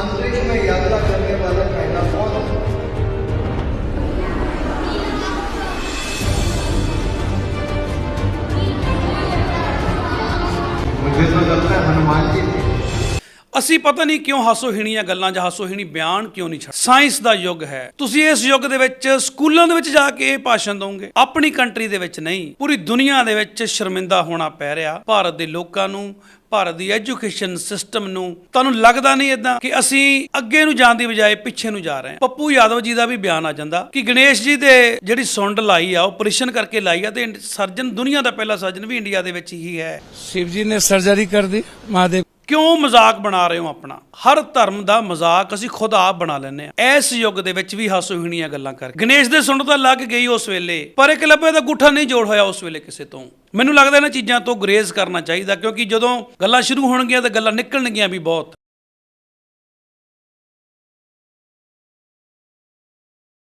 अंतरिक्ष में यात्रा करने वाला पहला कौन मुझे तो लगता है हनुमान जी। ਅਸੀਂ ਪਤਾ ਨਹੀਂ ਕਿਉਂ ਹਾਸੋਹੀਣੀਆਂ ਗੱਲਾਂ ਜਾਂ ਹਾਸੋਹੀਣੀ ਬਿਆਨ ਕਿਉਂ ਨਹੀਂ ਛੱਡ ਸਾਇੰਸ ਦਾ ਯੁੱਗ ਹੈ। ਤੁਸੀਂ ਇਸ ਯੁੱਗ ਦੇ ਵਿੱਚ ਸਕੂਲਾਂ ਦੇ ਵਿੱਚ ਜਾ ਕੇ ਇਹ ਭਾਸ਼ਣ ਦੋਗੇ। ਆਪਣੀ ਕੰਟਰੀ ਦੇ ਵਿੱਚ ਨਹੀਂ, ਪੂਰੀ ਦੁਨੀਆ ਦੇ ਵਿੱਚ ਸ਼ਰਮਿੰਦਾ ਹੋਣਾ ਪੈ ਰਿਹਾ। ਭਾਰਤ ਦੇ ਲੋਕਾਂ ਨੂੰ, ਭਾਰਤ ਦੀ ਐਜੂਕੇਸ਼ਨ ਸਿਸਟਮ ਨੂੰ ਤੁਹਾਨੂੰ ਲੱਗਦਾ ਨਹੀਂ ਇਦਾਂ ਕਿ ਅਸੀਂ ਅੱਗੇ ਨੂੰ ਜਾਣ ਦੀ ਬਜਾਏ ਪਿੱਛੇ ਨੂੰ ਜਾ ਰਹੇ ਹਾਂ। ਪੱਪੂ ਯਾਦਵ ਜੀ ਦਾ ਵੀ ਬਿਆਨ ਆ ਜਾਂਦਾ। ਕਿ ਗਣੇਸ਼ ਜੀ ਦੇ ਜਿਹੜੀ ਸੁੰਡ ਲਾਈ ਆ ਆਪਰੇਸ਼ਨ ਕਰਕੇ ਲਾਈ ਆ ਤੇ ਸਰਜਨ ਦੁਨੀਆ ਦਾ ਪਹਿਲਾ ਸਰਜਨ ਵੀ ਇੰਡੀਆ ਦੇ ਵਿੱਚ ਹੀ ਹੈ। ਸ਼ਿਵ ਜੀ ਨੇ ਸਰਜਰੀ ਕਰ ਦੀ ਮਹਾਦੇਵ ਕਿਉਂ ਮਜ਼ਾਕ ਬਣਾ ਰਹੇ ਹੋ ਆਪਣਾ? ਹਰ ਧਰਮ ਦਾ ਮਜ਼ਾਕ ਅਸੀਂ ਖੁਦ ਆਪ ਬਣਾ ਲੈਂਦੇ ਆ ਇਸ ਯੁੱਗ ਦੇ ਵਿੱਚ ਵੀ ਹਾਸੋਹੀਣੀਆਂ ਗੱਲਾਂ ਕਰ ਗਣੇਸ਼ ਦੇ ਸੁਣ ਤਾਂ ਲੱਗ ਗਈ ਉਸ ਵੇਲੇ, ਪਰ ਇੱਕ ਲੱਭੇ ਦਾ ਗੁੱਠਾ ਨਹੀਂ ਜੋੜ ਹੋਇਆ ਉਸ ਵੇਲੇ ਕਿਸੇ ਤੋਂ। ਮੈਨੂੰ ਲੱਗਦਾ ਇਹਨਾਂ ਚੀਜ਼ਾਂ ਤੋਂ ਗਰੇਜ਼ ਕਰਨਾ ਚਾਹੀਦਾ, ਕਿਉਂਕਿ ਜਦੋਂ ਗੱਲਾਂ ਸ਼ੁਰੂ ਹੋਣਗੀਆਂ ਤਾਂ ਗੱਲਾਂ ਨਿਕਲਣਗੀਆਂ ਵੀ ਬਹੁਤ।